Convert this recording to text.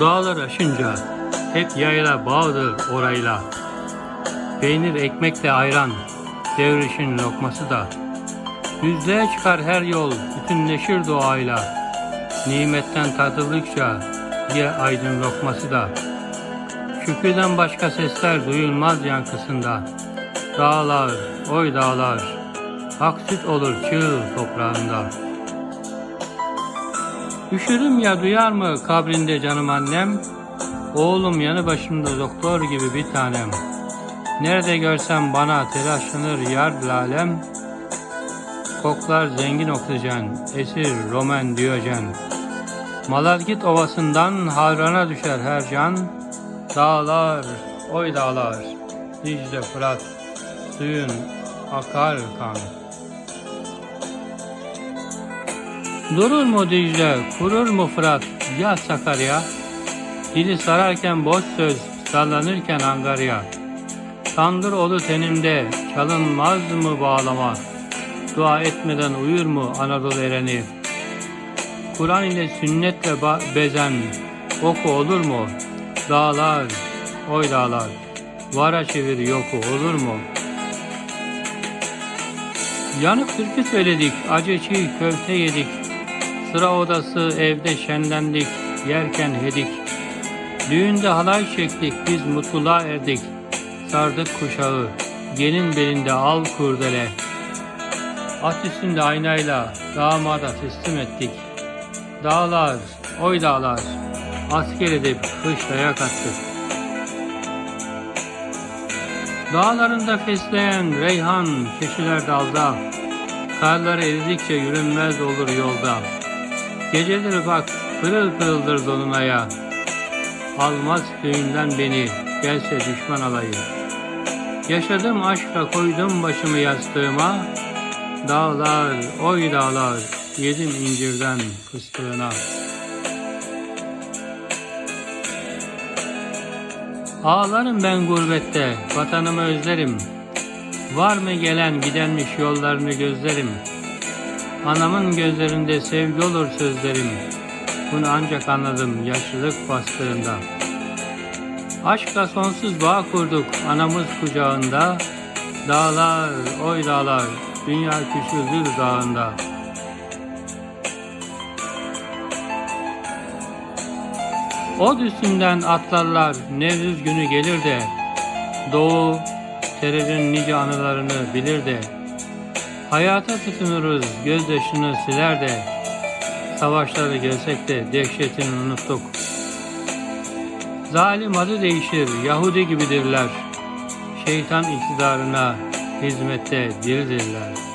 Dağlar aşınca hep yayla bağdır orayla. Peynir ekmekle ayran, devrişin lokması da. Düzlüğe çıkar her yol, bütünleşir doğayla. Nimetten tadıldıkça ye aydın lokması da. Şükürden başka sesler duyulmaz yankısında. Dağlar, oy dağlar, ak süt olur çığ toprağında. Üşürüm ya duyar mı kabrinde canım annem? Oğlum yanı başımda doktor gibi bir tanem. Nerede görsem bana telaşlanır yar lalem. Koklar zengin oksijen, esir Roman Diyojen. Malazgirt ovasından Harran'a düşer her can. Dağlar, oy dağlar, Dicle Fırat, suyun akar kan. Durur mu Dicle, kurur mu Fırat, ya Sakarya? Dili sararken boş söz, sallanırken Angarya. Tandır olu tenimde, çalınmaz mı bağlama? Dua etmeden uyur mu Anadolu ereni? Kur'an ile sünnetle bezen oku olur mu? Dağlar, oy dağlar, vara çevir yoku olur mu? Yanık türkü söyledik, acı çiğ köfte yedik. Sıra odası evde şenlendik, yerken hedik. Düğünde halay çektik, biz mutluluğa erdik. Sardık kuşağı, gelin belinde al kurdele. At üstünde aynayla damada teslim ettik. Dağlar, oy dağlar, asker edip kışlaya kattık. Dağlarında fesleğen reyhan keçiler dalda. Karlar eridikçe yürünmez olur yolda. Geceleri bak pırıl pırıldır dolunaya. Almaz köyünden beni gelse düşman alayı. Yaşadım aşkla koydum başımı yastığıma. Dağlar, oy dağlar, yedim incirden fıstığına. Ağlarım ben gurbette, vatanımı özlerim. Var mı gelen gidenmiş yollarını gözlerim. Anamın gözlerinde sevgi olur sözlerim. Bunu ancak anladım yaşlılık bastığında. Aşkla sonsuz bağ kurduk anamız kucağında. Dağlar, oy dağlar, dünya küçüldür dağında. Od üstünden atlarlar Nevruz günü gelir de Doğu terörün nice anılarını bilir de Hayata tutunuruz gözyaşını siler de Savaşları görsek de dehşetini unuttuk. Zalim adı değişir Yahudi gibidirler. Şeytan iktidarına hizmette diridirler